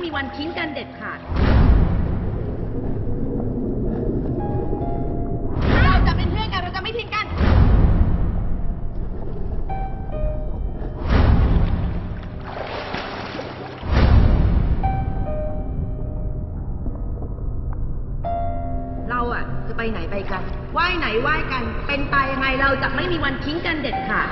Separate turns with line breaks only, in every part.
ไม่มีวันทิ้งกันเด็ดขาด เราจะเป็นเพื่อนกันเราจะไม่ทิ้งกัน เราอะจะไปไหนไปกันว่ายไหนว่ายกัน เป็นตายยังไงเราจะไม่มีวันทิ้งกันเด็ดขาด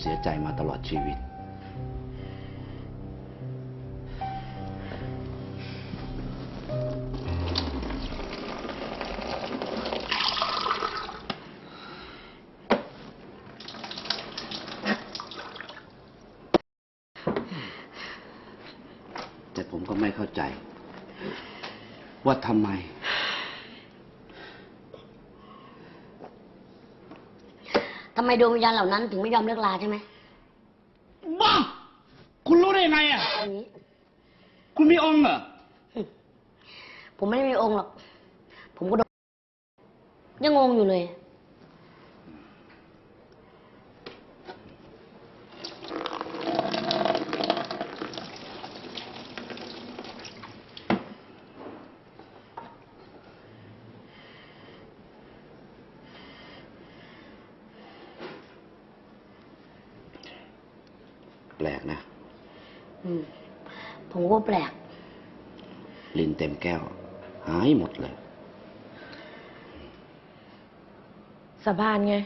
เสียใจมาตลอดชีวิต แต่ผมก็ไม่เข้าใจ ว่าทำไม
ทำไมดวงวิญญาณเหล่านั้นถึงไม่ยอมเลิกลาใช่ไหม
บ้า คุณรู้ได้ยังไงอะ
อันนี้
คุณมีองค์เหรอ
ผมไม่ได้มีองค์หรอก ผมก็โดนยังงงอยู่เลย
ลกนะ
อืมผมก็แปลก
ลินเต็มแก้ว หายหมดเลย
สาบานไง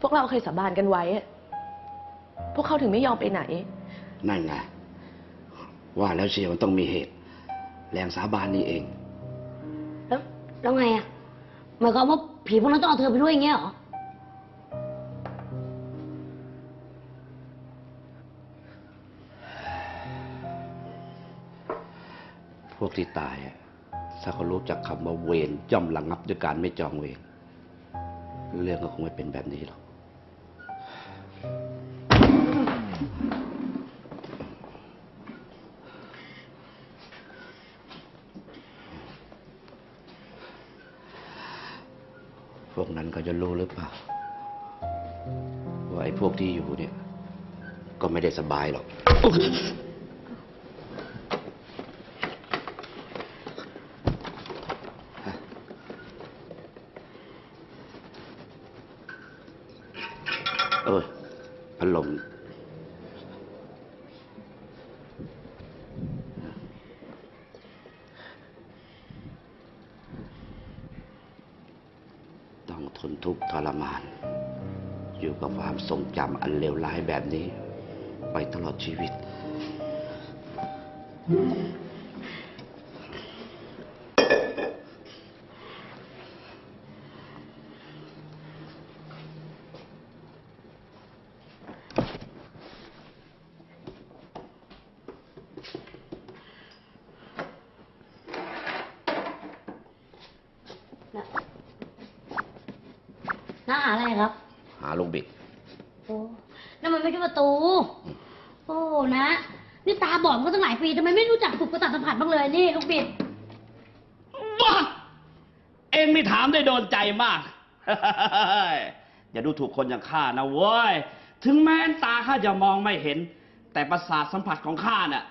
พวกเราเคยสาบานกันไว้อะพวกเขาถึงไม่ยอมไปไหน
นั่นไง ว่าแล้วเชียวมันต้องมีเหตุ แรงสาบานนี่เอง
แล้วแล้วไงอะ หมายความว่าผีพวกนั้นต้องเอาเธอไปด้วยอย่างเงี้ยเหรอ
พวกที่ตายอะถ้าเขารู้จักคำว่าเวรย่อมระงับด้วยการไม่จองเวรเรื่องก็คงไม่เป็นแบบนี้หรอก พวกนั้นก็จะรู้หรือเปล่า ว่าไอ้พวกที่อยู่เนี่ย ก็ไม่ได้สบายหรอก เออพัดลม กับความทรงจำอันเลวร้ายแบบนี้ ไปตลอดชีวิต
น้าหาอะไรครับ
หาลูกบิด
โอ้นั่นมัน ไม่ใช่ประตู โอ้นะ นี่ตาบอดมาตั้งหลายปีทำไมไม่รู้จักฝึกประสาทสัมผัสบ้างเลยนี่ลูกบิด
บ้าเองไม่ถามได้โดนใจมาก อย่าดูถูกคนอย่างข้านะเว้ย ถึงแม้ตาข้าจะมองไม่เห็น แต่ประสาทสัมผัสของข้าน่ะ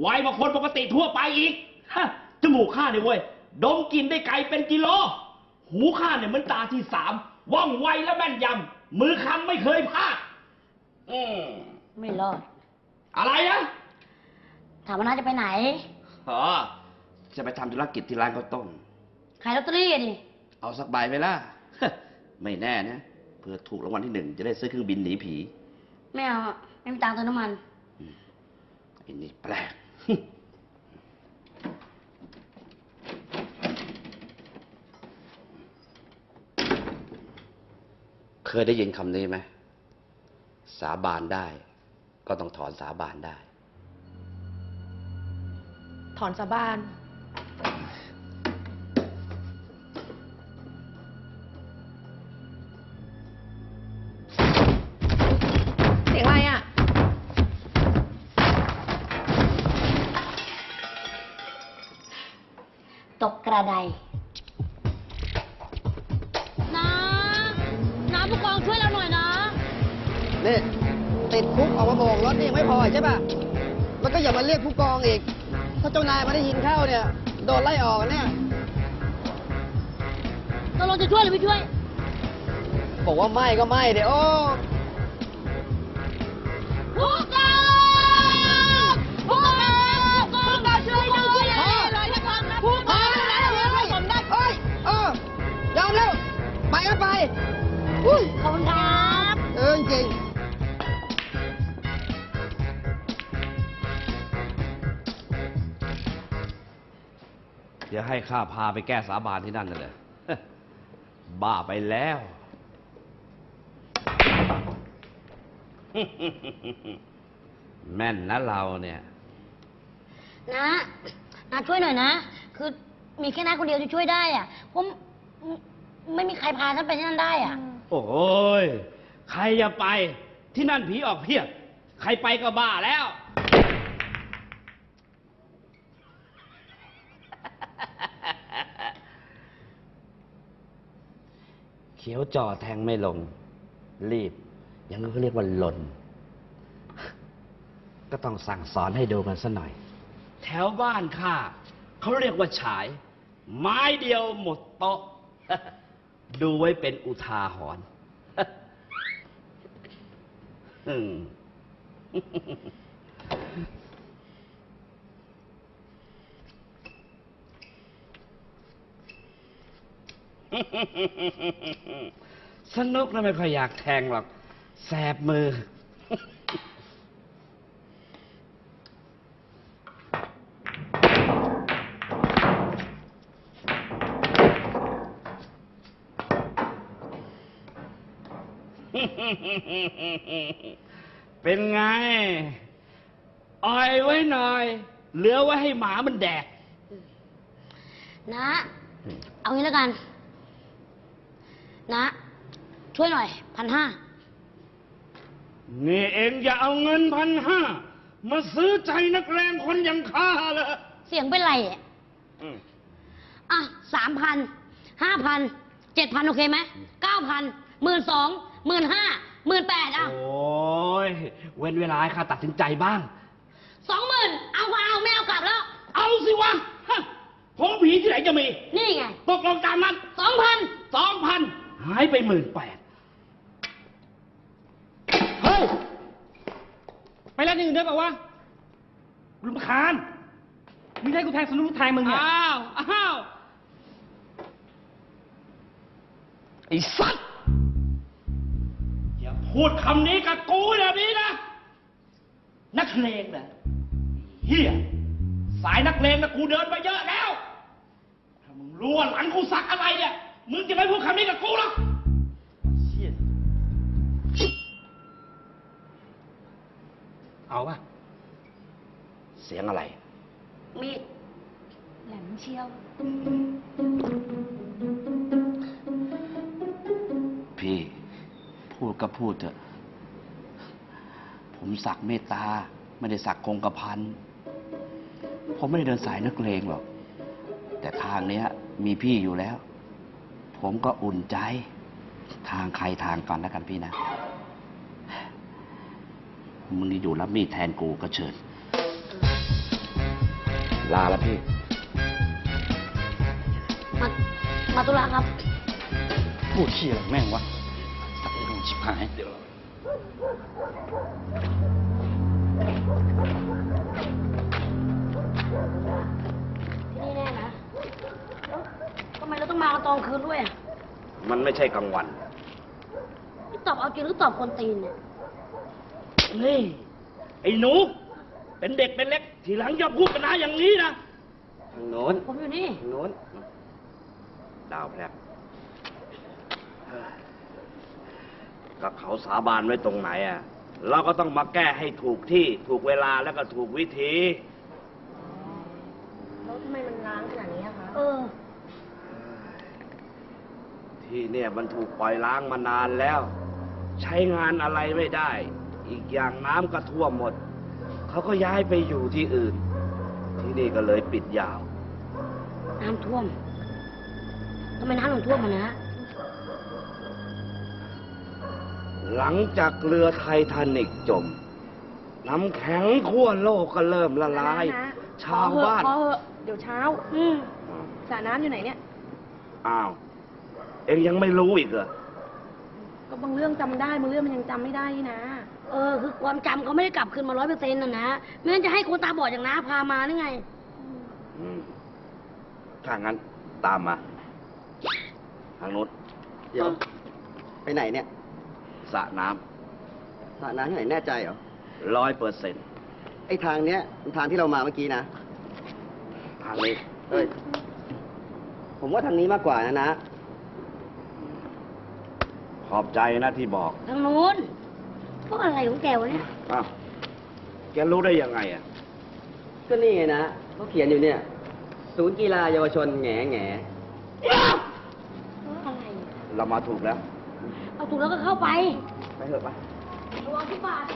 ไวกว่าคนปกติทั่วไปอีก ฮะ จมูกข้าเนี่ยเว้ย ดมกลิ่นได้ไกลเป็นกิโล หูข้าเนี่ยเหมือนตาที่สาม ว่องไวและแม่นยำ มือคำไม่เคยพลาด อืม
ไม่รอด
อะไรนะ
ถามว่าน้าจะไปไหน
อ๋อจะไปทำธุรกิจที่ร้านข้าวต้ม
ขายลอตเตอรี่อะดิ
เอาสักใบไหมล่ะ ไม่แน่นะเพื่อถูกรางวัลที่หนึ่งจะได้ซื้อเครื่องบินหนีผี
ไม่เอาอะไม่มีตังค์เติมน้ำมัน
ไอ้นี่แปลก เคยได้ยินคำนี้ไหม
สาบานได้ ก็ต้องถอนสาบานได้
ถอนสาบานเสียงอะไรอะ
ตกกระไดนะนะผู้กองช่วยเราหน่อยนะ
นี่ติดคุกออกมาโบกรถนี่ยังไม่พอใช่ป่ะมันก็อย่ามาเรียกผู้กองอีก ถ้าเจ้านายมาได้ยินเข้าเนี่ย โดนไล่ออกเนี่ย
ตกลงจะช่วยหรือไม่ช่วย
บอกว่าไม่ก็ไม่เดี๋ยวโอ้
ผู้กองผู้กองผู้กองช่วยด้วยเลยทุกคนนะผู้ก
พ
อ
องแล้ว
ช่วยด้วยผมได้
เฮ้ยเออยอมแล้ว ไปก็ไปอุ้ย
ขอบคุณครับ
เออจริง
เดี๋ยวให้ข้าพาไปแก้สาบานที่นั่นน่ะเลยบ้าไปแล้ว แม่นนะเราเนี่ย
นะนะช่วยหน่อยนะ คือมีแค่น้าคนเดียวที่ช่วยได้อะผมไม่มีใครพาฉันไปที่นั่นได้อะ
โอ้ย ใครจะไปที่นั่นผีออกเพียบ ใครไปก็บ้าแล้ว
เขียวจ่อแทงไม่ลง รีบ อย่างนั้นก็เรียกว่าหล่น ก็ต้องสั่งสอนให้ดูกันสัหน่อย
แถวบ้านข้าเขาเรียกว่าฉาย ไม้เดียวหมดโต๊ะ ดูไว้เป็นอุทาหรณ์อืม
สนุกนะไม่ค่อยอยากแทงหรอก แสบมือ
เป็นไง อ่อยไว้หน่อย เหลือไว้ให้หมามันแดก
นะ เอางี้แล้วกัน นะ ช่วยหน่อยพันห้า
นี่เองอย่าเอาเงินพันห้ามาซื้อใจนักแรงคนอย่างข้าเลย
เสียงเป็นไรอะอะสามพันห้าพันเจ็ดพันโอเคไหมเก้าพันหมื่นสองหมื่นห้าหมื่นแปดอะ
โอ้ยเว้นเวลาให้ข้าตัดสินใจบ้าง
สองหมื่นเอาก็เอาไม่เอากลับแล้ว
เอาสิวะฮะของผีที่ไหนจะมี
นี่ไง
ตกลงตามนั้น
สองพัน
สองพัน หายไปหมื่นแปด
เฮ้ย ไปเล่นอย่างอื่นได้ป่าวะรำคาญมึงให้กูแทงสนุกแทงมึงเนี่ย
อ้าว อ้าว ไอ้สัตว์ อย่าพูดคำนี้กับกูแบบนี้นะ นักเลงนะเฮียสายนักเลงนะกูเดินมาเยอะแล้ว ถ้ามึงรู้ว่าหลังกูสักอะไรเนี่ย มึงจะไม่พูดคำนี้กับกูหรอก
เชี่ยเอาป่ะ
เสียงอะไร
มีดแหลมเชียว
พี่ พูดก็พูดเถอะ ผมสักเมตตา ไม่ได้สักคงกระพัน ผมไม่ได้เดินสายนักเลงหรอก แต่ทางเนี้ย มีพี่อยู่แล้ว ผมก็อุ่นใจ ทางใครทางกันแล้วกันพี่นะ มึงอยู่รับมีดแทนกูก็เชิญ ลาแล้วพี่
มา มาตุลาครับ
พูดขี้อะไรแม่งวะสักเรื่องชิบหาย
องมากันตอนคืนด้วยอะ
มันไม่ใช่กลางวัน
นี่ตอบเอาจริงหรือตอบคนตีนเนี่ย
นี่ ไอ้หนู เป็นเด็กเป็นเล็ก ทีหลังอย่าพูดกันนะอย่างนี้นะ
ทางโน้น
ผมอยู่นี่
ทางโน้นดาวแพรบก็เขาสาบานไว้ตรงไหนอะ
เราก็ต้องมาแก้ให้ถูกที่ถูกเวลาแล้วก็ถูกวิธี
แล้วทำไมมันล้างขนาดนี้อะคะ
เออ
ที่เนี่ยมันถูกปล่อยล้างมานานแล้ว ใช้งานอะไรไม่ได้ อีกอย่างน้ำก็ท่วมหมด เขาก็ย้ายไปอยู่ที่อื่น ที่นี่ก็เลยปิดยาว
น้ำท่วมทำไมน้ำถึงท่วมมันนะ
หลังจากเรือไททานิกจม น้ำแข็งขั้วโลกก็เริ่มละลาย
นะ
ชาวบ้าน
พอเหอะเดี๋ยวเช้า
อืม
อ้าว
สระน้ำอยู่ไหนเนี่ย
อ้าว เอ็งยังไม่รู้อีกเหรอ
ก็บางเรื่องจำได้บางเรื่องมันยังจำไม่ได้นี่นะ
เออคือความจำเขาไม่ได้กลับคืนมาร้อยเปอร์เซ็นต์นะนะไม่งั้นจะให้คนตาบอดอย่างน้าพามาหรือไง
อืมถ้างั้นตามมา ทางนู้น
เดี๋ยว ไปไหนเนี่ย
สระน้
สระน้ำที่ไหนแน่ใจเหรอำ
ร้อยเปอร์เซ็นต์
ไอ้ทางเนี้ยเป็นทางที่เรามาเมื่อกี้นะ
ทางนี้
เอ้ย ผมว่าทางนี้มากกว่านะนะ
ขอบใจนะที่บอก
ทางนู้นพวกอะไรของแกวะเนี่ย
อ้าวแกรู้ได้ยังไงอะ
ก็นี่ไงนะเขาเขียนอยู่เนี่ย ศูนย์กีฬาเยาวชนแง่แง่
อะไร
เรามาถูกแล้ว
เอาถูกแล้วก็เข้าไป
ไปเถอะไป
ระวังที่บาท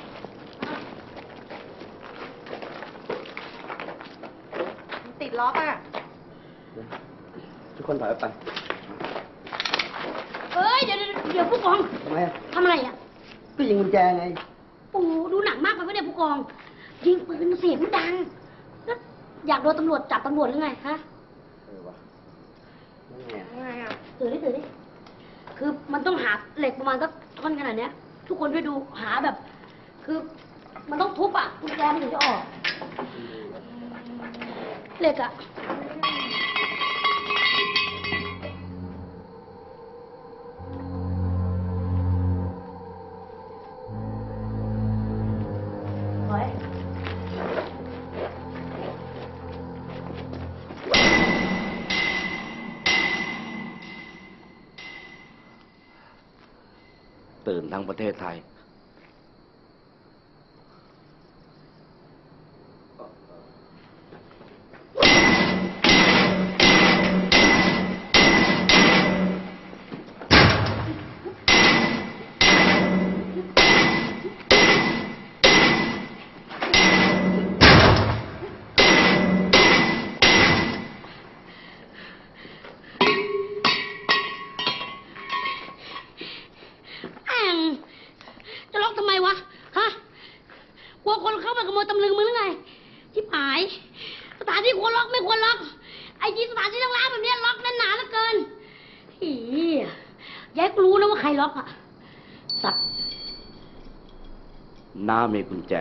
ติดล็อกอะ
ทุกคนถอยออกไป
เอ้ยเดี๋ยว เดี๋ยวเดี๋ยวผู้กอง
ทำไมอะ
ทำอะไรอะ
ก็ยิงกุญแจไง
โอ้โหดูหนักมากไปปะเนี่ยผู้กอง ยิงปืนเสียงมันดังแล้วอยากโดนตำรวจจับตำรวจหรือไงฮะ
เออวะนั่นไงอะ
ยังไงอะ
ตื่นดิตื่นดิคือมันต้องหาเหล็กประมาณสักท่อนขนาดเนี้ย ทุกคนช่วยดูหาแบบ คือมันต้องทุบอะกุญแจมันถึงจะออกเหล็กอะ
ทั้งประเทศไทย
ล็อกทำไมวะ ฮะ กลัวคนเข้ามาขโมยตำลึงมึงหรือไงที่หาย สถานที่ควรล็อกไม่ควรล็อก ไอ้ยี่สถานที่ล้างๆแบบนี้ล็อกแน่นหนาเหลือเกินอียายกูรู้นะว่าใครล็อกอะสัตว์
น้ามีกุญแจ